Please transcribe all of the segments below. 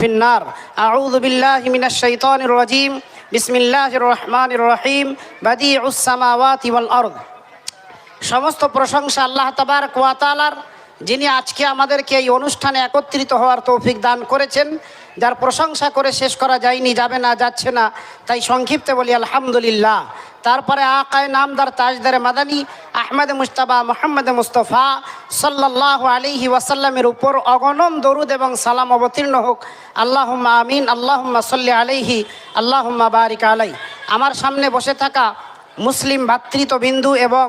في النار أعوذ بالله من الشيطان الرجيم بسم الله الرحمن الرحيم بديع السماوات والأرض সমস্ত প্রশংসা আল্লাহ তাবার কোয়াতালার যিনি আজকে আমাদেরকে এই অনুষ্ঠানে একত্রিত হওয়ার তৌফিক দান করেছেন, যার প্রশংসা করে শেষ করা যায়নি, যাবে না, যাচ্ছে না, তাই সংক্ষিপ্তে বলি, আলহামদুলিল্লাহ। তারপরে আকায় নামদার তাজদারে মাদানী, আহমেদ মুস্তাবা মোহাম্মদ মুস্তফা সাল্লাহ আলিহি ওয়াসাল্লামের উপর অগণন দরুদ এবং সালাম অবতীর্ণ হোক। আল্লাহুম্মা আমিন, আল্লাহুম্মা সাল্লি আলাইহি, আল্লাহুম্মা বারিক আলাই। আমার সামনে বসে থাকা মুসলিম ভাতৃত্ববিন্দু এবং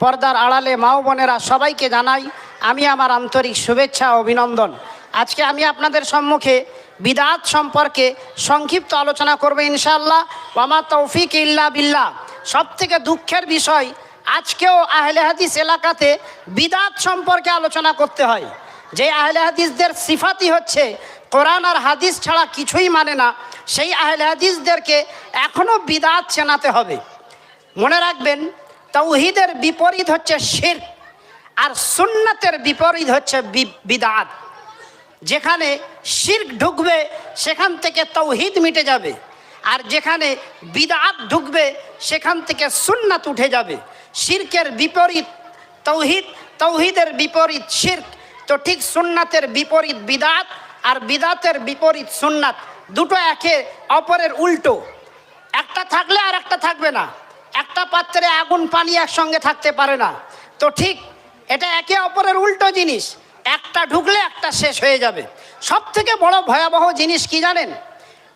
পর্দার আড়ালে মাও বোনেরা সবাইকে জানাই আমি আমার আন্তরিক শুভেচ্ছা অভিনন্দন। আজকে আমি আপনাদের সম্মুখে বিদাত সম্পর্কে সংক্ষিপ্ত আলোচনা করব ইনশাআল্লাহ। ওয়ামা তৌফিক ইল্লা বিল্লাহ। সব থেকে দুঃখের বিষয়, আজকেও আহলে হাদিস এলাকাতে বিদাত সম্পর্কে আলোচনা করতে হয়। যে আহলে হাদিসদের সিফাতি হচ্ছে, কোরআন আর হাদিস ছাড়া কিছুই মানে না। সেই আহলে হাদিসদেরকে এখনও বিদাত চেনাতে হবে। মনে রাখবেন, তৌহিদের বিপরীত হচ্ছে শির আর সুন্নাতের বিপরীত হচ্ছে বিদাত। যেখানে শির্ক ঢুকবে, সেখান থেকে তৌহিদ মিটে যাবে। আর যেখানে বিদাত ঢুকবে, সেখান থেকে সুন্নাত উঠে যাবে। শির্কের বিপরীত তৌহিদ, তৌহিদের বিপরীত শির্ক। তো ঠিক সুন্নাতের বিপরীত বিদাত আর বিদাতের বিপরীত সুন্নাত দুটো একে অপরের উল্টো। একটা থাকলে আর একটা থাকবে না। একটা পাত্রে আগুন, পানি একসঙ্গে থাকতে পারে না। তো ঠিক এটা একে অপরের উল্টো জিনিস। একটা ঢুকলে একটা শেষ হয়ে যাবে। সব থেকে বড় ভয়াবহ জিনিস কি জানেন?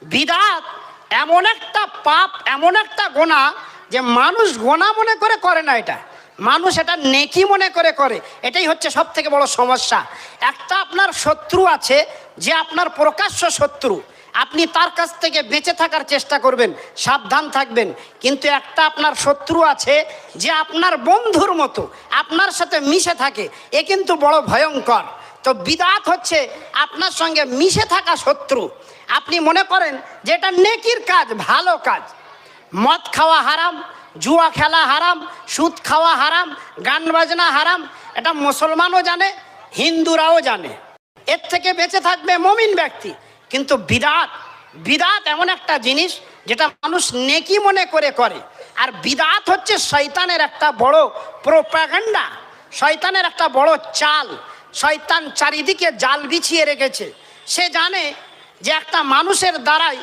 বিদাত এমন একটা পাপ, এমন একটা গোনা যে মানুষ গোনা মনে করে করে না এটা। মানুষ এটা নেকি মনে করে করে। এটাই হচ্ছে সব থেকে বড় সমস্যা। একটা আপনার শত্রু আছে, যে আপনার প্রকাশ্য শত্রু। আপনি তার কাছ থেকে বেঁচে থাকার চেষ্টা করবেন, সাবধান থাকবেন। কিন্তু একটা আপনার শত্রু আছে যে আপনার বন্ধুর মতো, আপনার সাথে মিশে থাকে, এ কিন্তু বড় ভয়ঙ্কর। তো বিদাত হচ্ছে আপনার সঙ্গে মিশে থাকা শত্রু। আপনি মনে করেন যে এটা নেকির কাজ, ভালো কাজ। মদ খাওয়া হারাম, জুয়া খেলা হারাম, সুদ খাওয়া হারাম, গান বাজনা হারাম, এটা মুসলমানও জানে, হিন্দুরাও জানে। এর থেকে বেঁচে থাকবে মমিন ব্যক্তি। কিন্তু বিদাত বিদাত এমন একটা জিনিস যেটা মানুষ নেকি মনে করে করে। আর বিদাত হচ্ছে শয়তানের একটা বড় প্রোপাগান্ডা শয়তানের একটা বড় চাল। শয়তান চারিদিকে জাল বিছিয়ে রেখেছে। সে জানে যে একটা মানুষের দ্বারাই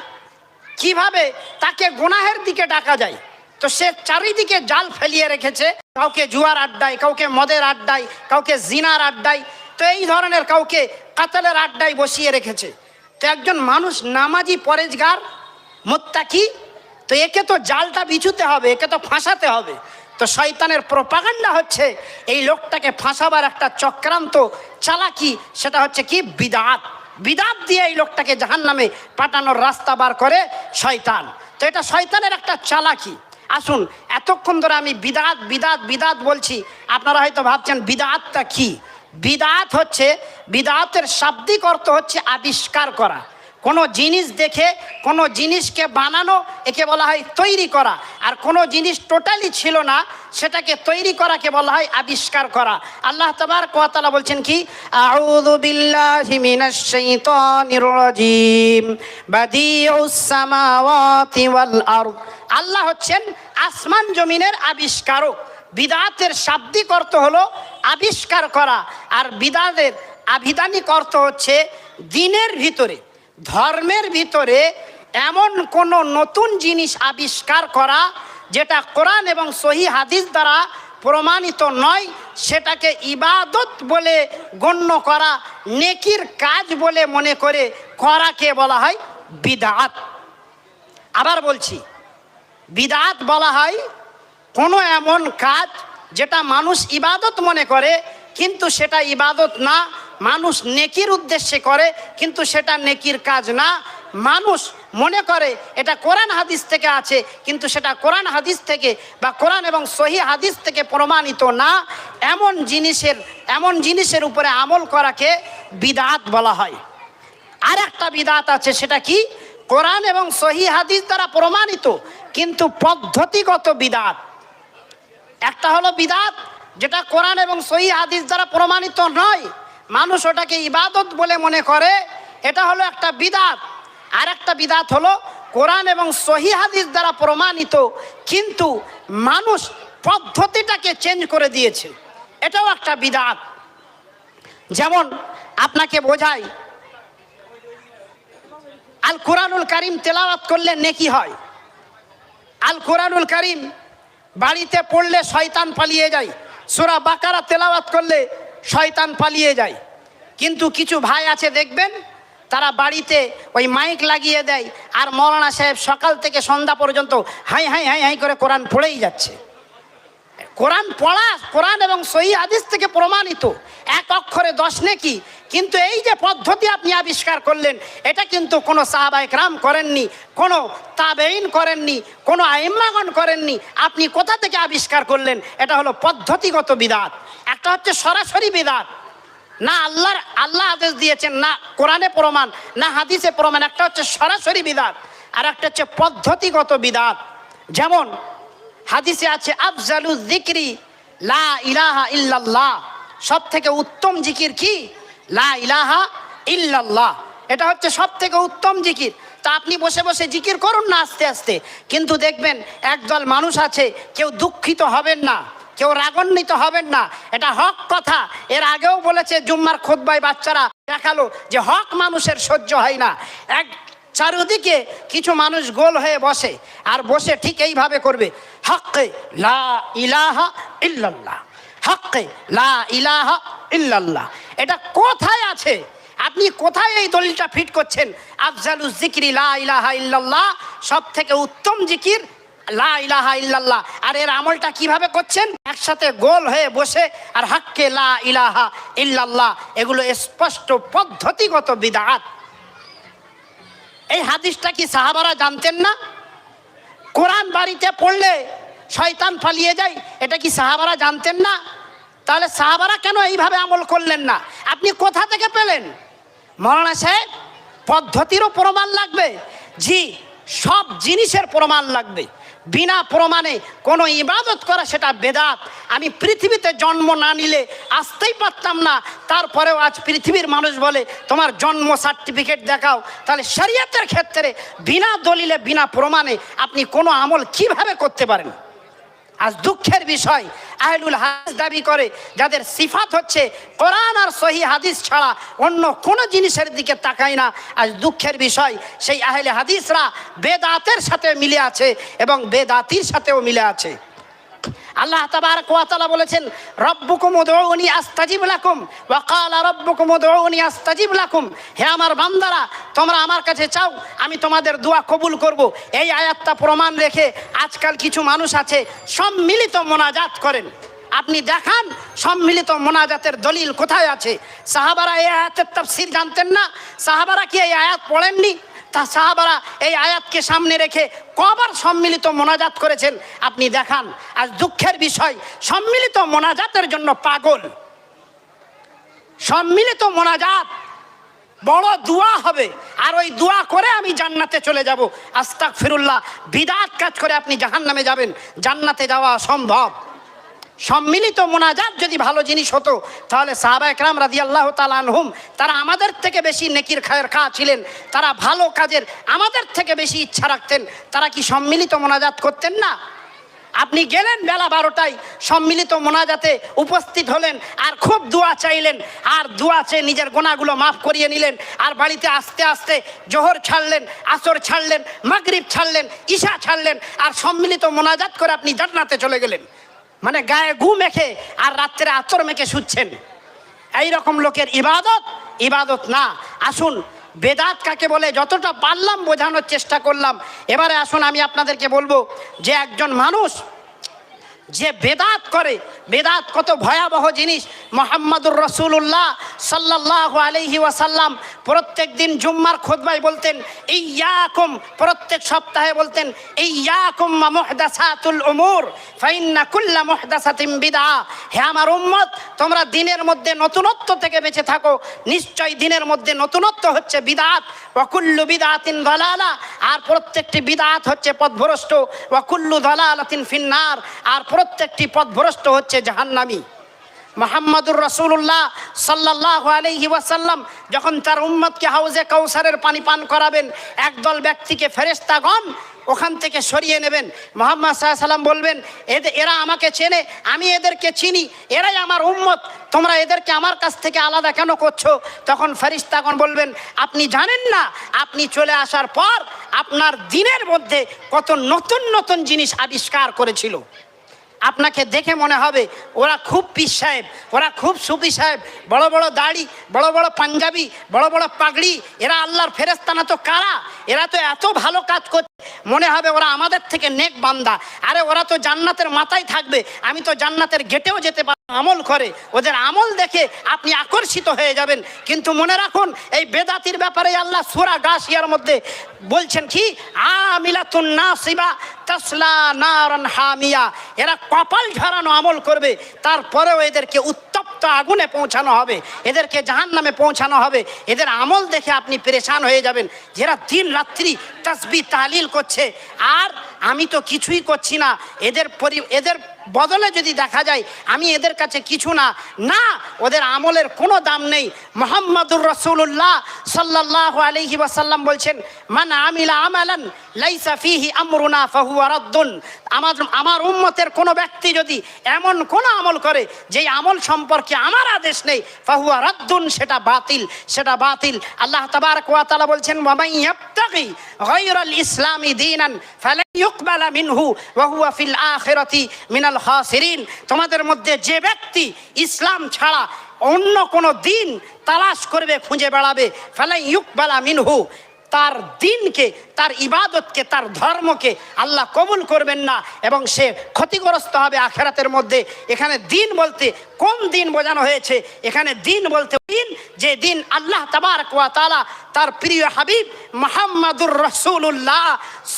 কীভাবে তাকে গুনাহের দিকে ডাকা যায়। তো সে চারিদিকে জাল ফেলিয়ে রেখেছে। কাউকে জুয়ার আড্ডায়, কাউকে মদের আড্ডায়, কাউকে জিনার আড্ডায়, তো এই ধরনের কাউকে কাতালের আড্ডায় বসিয়ে রেখেছে। তো একজন মানুষ নামাজি পরেজগার, মোত্তাকি, তো একে তো জালটা বিছুতে হবে, একে তো ফাঁসাতে হবে। তো শয়তানের প্রপাগান্ডা হচ্ছে এই লোকটাকে ফাঁসাবার একটা চক্রান্ত চালাকি, সেটা হচ্ছে কি? বিদাত। বিদাত দিয়ে এই লোকটাকে জাহান নামে পাঠানোর রাস্তা বার করে শয়তান। তো এটা শয়তানের একটা চালাকি। আসুন, এতক্ষণ ধরে আমি বিদাত বিদাত বিদাত বলছি। আপনারা হয়তো ভাবছেন, বিদাতটা কি? বিদাত হচ্ছে, বিদাতের শাব্দিক অর্থ হচ্ছে আবিষ্কার করা। কোনো জিনিস দেখে, কোনো জিনিসকে বানানো, একে বলা হয় তৈরি করা। আর কোনো জিনিস টোটালি ছিল না, সেটাকে তৈরি করাকে বলা হয় আবিষ্কার করা। আল্লাহ তাবার কোয়াতালা বলছেন কি? আল্লাহ হচ্ছেন আসমান জমিনের আবিষ্কারক। বিদাতের শাব্দিক অর্থ হলো আবিষ্কার করা, আর বিদাতের আবিধানিক অর্থ হচ্ছে দিনের ভিতরে, ধর্মের ভিতরে এমন কোনো নতুন জিনিস আবিষ্কার করা যেটা কোরআন এবং সহি হাদিস দ্বারা প্রমাণিত নয়, সেটাকে ইবাদত বলে গণ্য করা, নেকির কাজ বলে মনে করে করাকে বলা হয় বিদাত। আবার বলছি, বিদাত বলা হয় কোনো এমন কাজ যেটা মানুষ ইবাদত মনে করে, কিন্তু সেটা ইবাদত না। মানুষ নেকির উদ্দেশ্যে করে, কিন্তু সেটা নেকির কাজ না। মানুষ মনে করে, এটা কোরআন হাদিস থেকে আছে, কিন্তু সেটা কোরআন হাদিস থেকে বা কোরআন এবং সহি হাদিস থেকে প্রমাণিত না। এমন জিনিসের এমন জিনিসের উপরে আমল করাকে বিদাত বলা হয়। আর একটা বিদাত আছে, সেটা কি? কোরআন এবং সহি হাদিস দ্বারা প্রমাণিত, কিন্তু পদ্ধতিগত বিদাত। একটা হলো বিদাত, যেটা কোরআন এবং সহি হাদিস দ্বারা প্রমাণিত নয়। মানুষ ওটাকে ইবাদত বলে মনে করে, এটা হলো একটা বিদাত। আর একটা বিদাত হলো কোরআন এবং সহি হাদিস দ্বারা প্রমাণিত, কিন্তু মানুষ পদ্ধতিটাকে চেঞ্জ করে দিয়েছে। এটাও একটা বিদাত। যেমন আপনাকে বোঝাই আল কোরআনুল কারিম তেলাওয়াত করলে নেকি হয়? আল কোরআনুল কারিম বাড়িতে পড়লে শয়তান পালিয়ে যায়। সোরা বাকারা তেলাওয়াত করলে শয়তান পালিয়ে যায়। কিন্তু কিছু ভাই আছে দেখবেন, তারা বাড়িতে ওই মাইক লাগিয়ে দেয় আর মৌলানা সাহেব সকাল থেকে সন্ধ্যা পর্যন্ত হাই হাই হাই হাই করে কোরআন পড়েই যাচ্ছে। কোরআন পড়া, কোরআন এবং সহি হাদিস থেকে প্রমাণিত। এক অক্ষরে দশ নেকি কিন্তু এই যে পদ্ধতি আপনি আবিষ্কার করলেন, এটা কিন্তু কোনো সাহাবায়ক রাম করেননি, কোনো তাবেইন করেননি, কোনো আইম্মাগণ করেননি। আপনি কোথা থেকে আবিষ্কার করলেন? এটা হলো পদ্ধতিগত বিদাত। একটা হচ্ছে সরাসরি বিদাত। না আল্লাহর, আল্লাহ আদেশ দিয়েছেন, না কোরআনে প্রমাণ, না হাদিসে প্রমাণ, একটা হচ্ছে সরাসরি বিদাত, আর একটা হচ্ছে পদ্ধতিগত বিদাত। যেমন হাদিসে আছে, আফজালু জিক্রি লা ইলাহা ইল্লাল্লাহ। সব থেকে উত্তম জিকির কি? লা ইলাহা ইল্লাল্লাহ। এটা হচ্ছে সব থেকে উত্তম জিকির। তা আপনি বসে বসে জিকির করুন না আস্তে আস্তে। কিন্তু দেখবেন একদল মানুষ আছে, কেউ দুঃখিত হবেন না, কেউ রাগান্বিত হবেন না। এটা হক কথা। এর আগেও বলেছে জুম্মার খোদবাই বাচ্চারা দেখাল যে হক মানুষের সহ্য হয় না। এক চারিদিকে কিছু মানুষ গোল হয়ে বসে, আর বসে ঠিক এইভাবে করবে হকে লা ইলাহা ইল্লাল্লাহ হকে লা ইলাহা ইল্লাল্লাহ। এটা কোথায় আছে? আপনি কোথায় এই দলিলটা ফিট করছেন? আফজালু জিকির লা ইলাহা ইল্লাল্লাহ সব থেকে উত্তম জিকির লা ইলাহা ইল্লাল্লাহ। আর এর আমলটা কীভাবে করছেন? একসাথে গোল হয়ে বসে, আর হাক্কে লা ইলাহা ইল্লাল্লাহ, এগুলো স্পষ্ট পদ্ধতিগত বিদাত। এই হাদিসটা কি সাহাবারা জানতেন না? কোরআন বাড়িতে পড়লে শয়তান পালিয়ে যায়, এটা কি সাহাবারা জানতেন না? তাহলে সাহাবারা কেন এইভাবে আমল করলেন না? আপনি কোথা থেকে পেলেন? মৌলানা সাহেব, পদ্ধতিরও প্রমাণ লাগবে। জি, সব জিনিসের প্রমাণ লাগবে। বিনা প্রমাণে কোনো ইবাদত করা সেটা বেদাত। আমি পৃথিবীতে জন্ম না নিলে আসতেই পারতাম না। তারপরেও আজ পৃথিবীর মানুষ বলে, তোমার জন্ম সার্টিফিকেট দেখাও। তাহলে শরিয়তের ক্ষেত্রে বিনা দলিলে, বিনা প্রমাণে আপনি কোনো আমল কীভাবে করতে পারেন? আজ দুঃখের বিষয়, আহলুল হাদিস দাবি করে, যাদের সিফাত হচ্ছে কোরআন আর সহি হাদিস ছাড়া অন্য কোনো জিনিসের দিকে তাকায় না। আজ দুঃখের বিষয়, সেই আহলে হাদিসরা বেদাতের সাথে মিলে আছে এবং বেদাতির সাথেও মিলে আছে। আল্লাহ তাবারক ওয়া তাআলা বলেছেন, রব্বুকুম উদউনি আস্তাজিব লাকুম। ওয়া ক্বালা রব্বুকুম উদউনি আস্তাজিব লাকুম। হে আমার বান্দারা, তোমরা আমার কাছে চাও, আমি তোমাদের দোয়া কবুল করব। এই আয়াতটা প্রমাণ রেখে আজকাল কিছু মানুষ আছে, সম্মিলিত মোনাজাত করেন। আপনি দেখান, সম্মিলিত মোনাজাতের দলিল কোথায় আছে? সাহাবারা এই আয়াতের তাফসীর জানতেন না? সাহাবারা কি এই আয়াত পড়েননি? তা সাহাবারা এই আয়াতকে সামনে রেখে কবার সম্মিলিত মোনাজাত করেছেন। আপনি দেখান, আজ দুঃখের বিষয়, সম্মিলিত মোনাজাতের জন্য পাগল। সম্মিলিত মোনাজাত বড় দোয়া হবে, আর ওই দোয়া করে আমি জান্নাতে চলে যাব। আস্তাক ফিরুল্লাহ বিদাত কাজ করে আপনি জাহান নামে যাবেন। জান্নাতে যাওয়া সম্ভব সম্মিলিত মোনাজাত যদি ভালো জিনিস হতো, তাহলে সাহাবা একরাম রাজি আল্লাহ তালানহুম তারা আমাদের থেকে বেশি নেকির খায়ের খা ছিলেন, তারা ভালো কাজের আমাদের থেকে বেশি ইচ্ছা রাখতেন, তারা কি সম্মিলিত মোনাজাত করতেন না? আপনি গেলেন বেলা বারোটায়, সম্মিলিত মোনাজাতে উপস্থিত হলেন, আর খুব দোয়া চাইলেন, আর দোয়া চেয়ে নিজের গোনাগুলো মাফ করিয়ে নিলেন, আর বাড়িতে আস্তে আস্তে জোহর ছাড়লেন, আসর ছাড়লেন, মাগরিব ছাড়লেন, ঈশা ছাড়লেন, আর সম্মিলিত মোনাজাত করে আপনি জান্নাতে চলে গেলেন। মানে গায়ে ঘু মেখে আর রাত্রে আচর মেখে শুচ্ছেন। এই রকম লোকের ইবাদত ইবাদত না। আসুন, বেদাত কাকে বলে, যতটা পারলাম বোঝানোর চেষ্টা করলাম। এবারে আসুন আমি আপনাদেরকে বলব যে একজন মানুষ যে বেদাত করে, বেদাত কত ভয়াবহ জিনিস। মোহাম্মদুর রসুল্লাহ সাল্লাহ আলহি ওয়াসাল্লাম প্রত্যেক দিন জুম্মার খোদবাই বলতেন ইয়াকুম প্রত্যেক সপ্তাহে বলতেন এই ইয়াকুম মোহদাসাতুল উমুর, ফাইন্না কুল্লা মোহদাসাতিম বিদা হে আমার উম্মত, তোমরা দিনের মধ্যে নতুনত্ব থেকে বেঁচে থাকো, নিশ্চয় দিনের মধ্যে নতুনত্ব হচ্ছে বিদাত ওয়াকুল্লু বিদাতিন দলালা আর প্রত্যেকটি বিদাত হচ্ছে পথভ্রষ্ট ওয়াকুল্লু দলালাতিন ফিন্নার আর প্রত্যেকটি পথভ্রষ্ট হচ্ছে জাহান্নামি। মোহাম্মদুর রসুল্লাহ সাল্লাহ আলহি ওয়াসাল্লাম যখন তার উম্মতকে হাউজে কৌসারের পানি পান করাবেন, একদল ব্যক্তিকে ফেরেস্তাগণ ওখান থেকে সরিয়ে নেবেন। মোহাম্মদ সাল্লাম বলবেন এদের এরা আমাকে চেনে, আমি এদেরকে চিনি, এরাই আমার উম্মত, তোমরা এদেরকে আমার কাছ থেকে আলাদা কেন করছ? তখন ফেরিস্তাগণ বলবেন, আপনি জানেন না, আপনি চলে আসার পর আপনার দিনের মধ্যে কত নতুন নতুন জিনিস আবিষ্কার করেছিল। আপনাকে দেখে মনে হবে, ওরা খুব পিস সাহেব, ওরা খুব সুপি সাহেব। বড় বড় দাড়ি, বড় বড় পাঞ্জাবি, বড় বড় পাগড়ি, এরা আল্লাহর ফেরেস্তানা তো কারা? এরা তো এত ভালো কাজ করছে মনে হবে ওরা আমাদের থেকে নেক বান্দা। আরে ওরা তো জান্নাতের মাথায় থাকবে, আমি তো জান্নাতের গেটেও যেতে পারি আমল করে, ওদের আমল দেখে আপনি আকর্ষিত হয়ে যাবেন। কিন্তু মনে রাখুন, এই বেদাতির ব্যাপারে আল্লাহ সুরা গাছিয়ার মধ্যে বলছেন কি, আমিলাতুন নাসিবা তাসলা নারান হামিয়া। এরা কপাল ঝরানো আমল করবে, তারপরেও এদেরকে উত্তপ্ত আগুনে পৌঁছানো হবে, এদেরকে জাহান নামে পৌঁছানো হবে। এদের আমল দেখে আপনি পরেশান হয়ে যাবেন, যারা দিন রাত্রি তসবি তালিল করছে। আর আমি তো কিছুই করছি না, এদের পরি, এদের বদলে যদি দেখা যায়, আমি এদের কাছে কিছু না না, ওদের আমলের কোনো দাম নেই। মোহাম্মদুর রসুল্লাহ সাল্লাহ আলহি ওয়াসাল্লাম বলছেন, মান আমিলা আমালান লাইসা ফিহি আমরুনা ফাহুয়া আমার আমার উম্মতের কোনো ব্যক্তি যদি এমন কোন আমল করে, যেই আমল সম্পর্কে আমার আদেশ নেই, ফাহুয়া রাদ্দুন, সেটা বাতিল সেটা বাতিল। আল্লাহ তাবারক ওয়া তাআলা বলছেন ইয়াবতাগি গায়রাল ইসলামি দীনান ফালা ইউকবালা মিনহু ওয়া হুয়া ফিল আখিরাতি মিনাল হাসিরিন তোমাদের মধ্যে যে ব্যক্তি ইসলাম ছাড়া অন্য কোনো দিন তালাশ করবে, খুঁজে বেড়াবে ফেলে ইউকবালা মিনহু, তার দিনকে তার ইবাদতকে, তার ধর্মকে আল্লাহ কবুল করবেন না এবং সে ক্ষতিগ্রস্ত হবে আখেরাতের মধ্যে। এখানে দিন বলতে কোন দিন বোঝানো হয়েছে? এখানে দিন বলতে দিন যে দিন আল্লাহ তাবার কোয়া তালা তার প্রিয় হাবিব মোহাম্মদুর রসুল্লাহ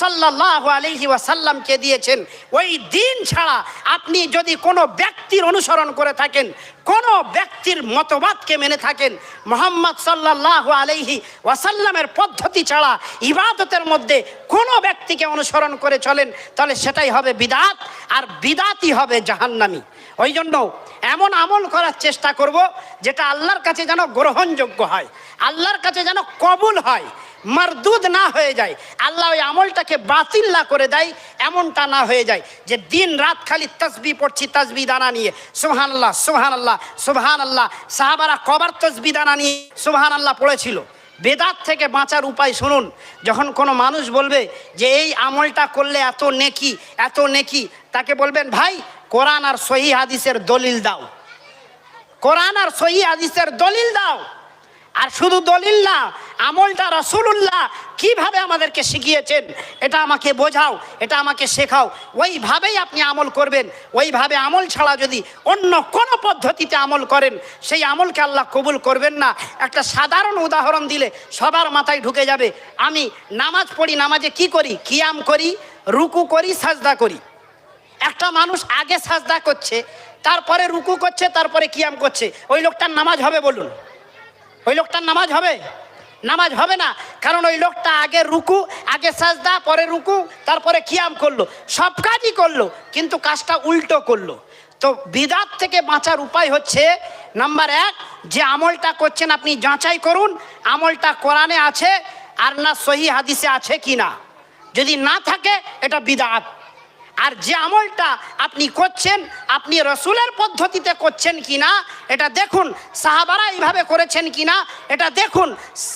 সাল্লাহ আলহি ওয়াসাল্লামকে দিয়েছেন। ওই দিন ছাড়া আপনি যদি কোনো ব্যক্তির অনুসরণ করে থাকেন, কোনো ব্যক্তির মতবাদকে মেনে থাকেন, মোহাম্মদ সাল্লাহ আলহি ওয়াসাল্লামের পদ্ধতি ছাড়া ইবাদতের মধ্যে কোনো ব্যক্তিকে অনুসরণ করে চলেন, তাহলে সেটাই হবে বিদাত, আর বিদাতই হবে জাহান্নামি। ওই জন্য এমন আমল করার চেষ্টা করব যেটা আল্লাহর কাছে যেন গ্রহণযোগ্য হয়, আল্লাহর কাছে যেন কবুল হয়, মারদুদ না হয়ে যায়। আল্লাহ ওই আমলটাকে বাতিল না করে দেয়, এমনটা না হয়ে যায় যে দিন রাত খালি তসবি পড়ছি তসবি দানা নিয়ে। সুহান আল্লাহ সুহান আল্লাহ সুহান আল্লাহ সাহাবারা কবার তসবি দানা নিয়ে সুহান আল্লাহ পড়েছিল। বেদাত থেকে বাঁচার উপায় শুনুন। যখন কোনো মানুষ বলবে যে, এই আমলটা করলে এত নেকি এত নেকি, তাকে বলবেন, ভাই, কোরআন আর সহি হাদিসের দলিল দাও। কোরআন আর সহি হাদিসের দলিল দাও। আর শুধু দলিল না, আমলটা রসুল্লাহ কীভাবে আমাদেরকে শিখিয়েছেন, এটা আমাকে বোঝাও, এটা আমাকে শেখাও। ওইভাবেই আপনি আমল করবেন, ওইভাবে আমল ছাড়া যদি অন্য কোনো পদ্ধতিতে আমল করেন, সেই আমলকে আল্লাহ কবুল করবেন না। একটা সাধারণ উদাহরণ দিলে সবার মাথায় ঢুকে যাবে, আমি নামাজ পড়ি, নামাজে কি করি? কিয়াম করি, রুকু করি, সাজদা করি। একটা মানুষ আগে সাজদা করছে, তারপরে রুকু করছে, তারপরে কিয়াম করছে, ওই লোকটার নামাজ হবে বলুন। ওই লোকটার নামাজ হবে। নামাজ হবে না। কারণ ওই লোকটা আগে রুকু, আগে সাজদা, পরে রুকু, তারপরে কিয়াম করল। সব কাজই করল, কিন্তু কাজটা উল্টো করল। তো বিদাত থেকে বাঁচার উপায় হচ্ছে, নাম্বার এক, যে আমলটা করছেন আপনি যাচাই করুন, আমলটা কোরআনে আছে আর না সহি হাদিসে আছে কি না যদি না থাকে, এটা বিদাত। আর যে আমলটা আপনি করছেন, আপনি রসুলের পদ্ধতিতে করছেন কি না এটা দেখুন, সাহাবারা এইভাবে করেছেন কি না এটা দেখুন,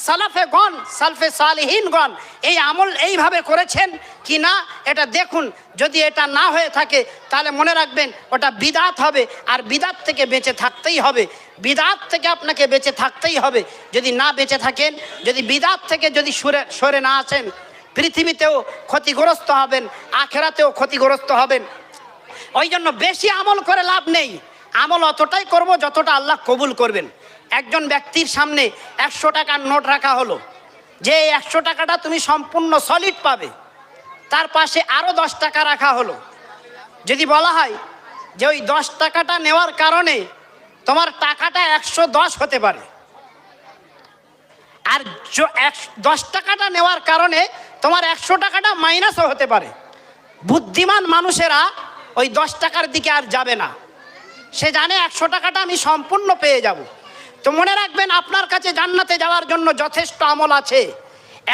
সালাফে গণ, সালফে সালহীনগণ এই আমল এইভাবে করেছেন কি না এটা দেখুন, যদি এটা না হয়ে থাকে, তাহলে মনে রাখবেন, ওটা বিদাত হবে, আর বিদাত থেকে বেঁচে থাকতেই হবে, বিদাত থেকে আপনাকে বেঁচে থাকতেই হবে, যদি না বেঁচে থাকেন, যদি বিদাত থেকে যদি সরে সরে না আসেন পৃথিবীতেও ক্ষতিগ্রস্ত হবেন, আখেরাতেও ক্ষতিগ্রস্ত হবেন। ওই জন্য বেশি আমল করে লাভ নেই। আমল অতটাই করব যতটা আল্লাহ কবুল করবেন। একজন ব্যক্তির সামনে একশো টাকার নোট রাখা হলো। যে একশো টাকাটা তুমি সম্পূর্ণ সলিড পাবে। তার পাশে আরও দশ টাকা রাখা হলো। যদি বলা হয় যে ওই দশ টাকাটা নেওয়ার কারণে তোমার টাকাটা একশো দশ হতে পারে। আর দশ টাকাটা নেওয়ার কারণে তোমার একশো টাকাটা মাইনাসও হতে পারে। বুদ্ধিমান মানুষেরা ওই দশ টাকার দিকে আর যাবে না। সে জানে একশো টাকাটা আমি সম্পূর্ণ পেয়ে যাব। তো মনে রাখবেন, আপনার কাছে জান্নাতে যাওয়ার জন্য যথেষ্ট আমল আছে।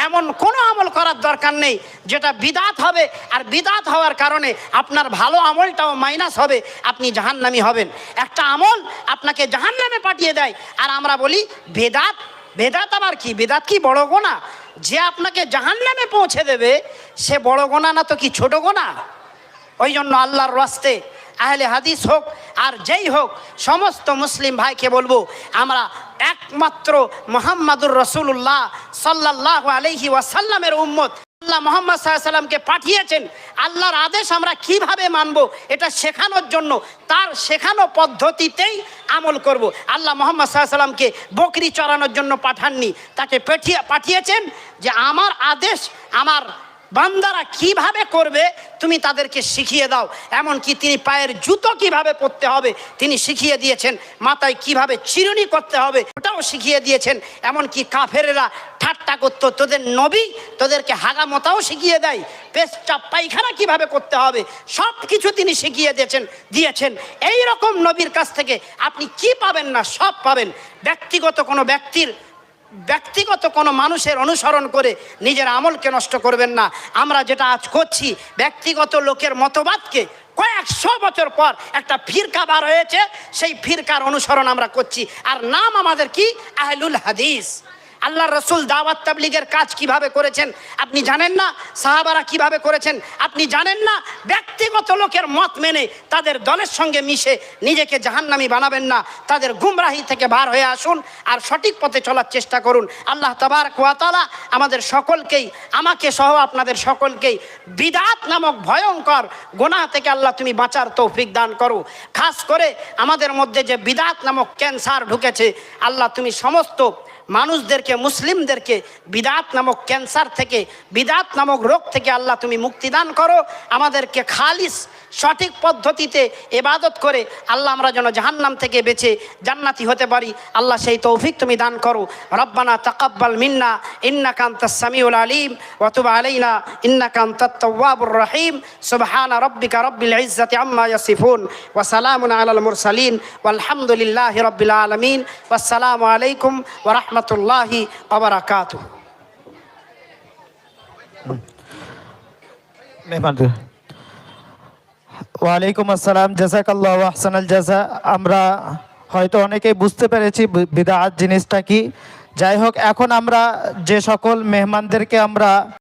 এমন কোনো আমল করার দরকার নেই, যেটা বিদাত হবে। আর বিদাত হওয়ার কারণে আপনার ভালো আমলটাও মাইনাস হবে, আপনি জাহান্নামি হবেন। একটা আমল আপনাকে জাহান্নামে পাঠিয়ে দেয়। আর আমরা বলি, বেদাত? বেদাত আবার কি? বেদাত কি বড় গোনা? যে আপনাকে জাহান্নামে পৌঁছে দেবে, সে বড় গোনা না তো কি ছোট গোনা? ওই জন্য আল্লাহর রাস্তে আহলে হাদিস হোক আর যেই হোক, সমস্ত মুসলিম ভাইকে বলব, আমরা একমাত্র মোহাম্মদুর রসুল্লাহ সাল্লাহ আলহি ওয়াসাল্লামের উম্মত। আল্লাহ মোহাম্মদ সাল্লামকে পাঠিয়েছেন, আল্লাহর আদেশ আমরা কীভাবে মানব, এটা শেখানোর জন্য, তার শেখানো পদ্ধতিতেই আমল করব। আল্লাহ মোহাম্মদ সাল্লামকে বকরি চড়ানোর জন্য পাঠাননি, তাকে পাঠিয়ে পাঠিয়েছেন যে আমার আদেশ, আমার বান্দারা কীভাবে করবে, তুমি তাদেরকে শিখিয়ে দাও। এমনকি তিনি পায়ের জুতো কীভাবে পরতে হবে, তিনি শিখিয়ে দিয়েছেন। মাথায় কীভাবে চিরুনি করতে হবে, ওটাও শিখিয়ে দিয়েছেন। এমনকি কাফেরেরা ঠাট্টা করতো, তোদের নবী তোদেরকে হাগামতাও শিখিয়ে দেয়। পেস্টাপ পায়খানা কীভাবে করতে হবে সব কিছু তিনি শিখিয়ে দিয়েছেন দিয়েছেন। এই রকম নবীর কাছ থেকে আপনি কি পাবেন না সব পাবেন। ব্যক্তিগত কোনো ব্যক্তির ব্যক্তিগত কোনো মানুষের অনুসরণ করে নিজের আমলকে নষ্ট করবেন না। আমরা যেটা আজ করছি, ব্যক্তিগত লোকের মতবাদকে কয়েকশো বছর পর একটা ফিরকা বার হয়েছে, সেই ফিরকার অনুসরণ আমরা করছি। আর নাম আমাদের কি? আহলুল হাদিস। আল্লাহ রসুল দাওয়াত তাবলিগের কাজ কীভাবে করেছেন আপনি জানেন না? সাহাবারা কীভাবে করেছেন? আপনি জানেন না? ব্যক্তিগত লোকের মত মেনে তাদের দলের সঙ্গে মিশে নিজেকে জাহান্নামি বানাবেন না। তাদের গুমরাহি থেকে বার হয়ে আসুন আর সঠিক পথে চলার চেষ্টা করুন। আল্লাহ তাবার কোয়াতালা আমাদের সকলকেই, আমাকে সহ আপনাদের সকলকেই বিদাত নামক ভয়ঙ্কর গোনা থেকে আল্লাহ তুমি বাঁচার তৌফিক দান করো। খাস করে আমাদের মধ্যে যে বিদাত নামক ক্যান্সার ঢুকেছে, আল্লাহ তুমি সমস্ত মানুষদেরকে, মুসলিমদেরকে বিদাত নামক ক্যান্সার থেকে, বিদাত নামক রোগ থেকে আল্লাহ তুমি মুক্তিদান করো। আমাদেরকে খালিস সঠিক পদ্ধতিতে এবাদত করে আল্লাহ আমরা যেন জাহান্নাম থেকে বেঁচে জান্নাতি হতে পারি। আল্লাহ সেই তৌফিক তুমি দান করো। রব্বানা তাকাব্বাল মিন্না ইন্না কান্তা সামিউল আলিম ওয়াতুব আলাইনা ইন্না কান্তা তওয়াবুর রহিম। সুবহানা রব্বিকা রব্বিল ইজ্জাতি আম্মা ইয়াসিফুন, ওয়া সালামুন আলাল মুরসালিন, ওয়ালহামদুলিল্লাহি রব্বিল আলামিন, ওয়াসসালামু আলাইকুম ওয়া রাহমাতুল্লাহি ওয়া বারাকাতুহু। মেহমানদের ওয়ালাইকুম আসসালাম জাজাকাল্লাহ আহসানাল জাজা আমরা হয়তো অনেকেই বুঝতে পেরেছি বিদআত জিনিসটা কি। যাই হোক, এখন আমরা যে সকল মেহমানদেরকে আমরা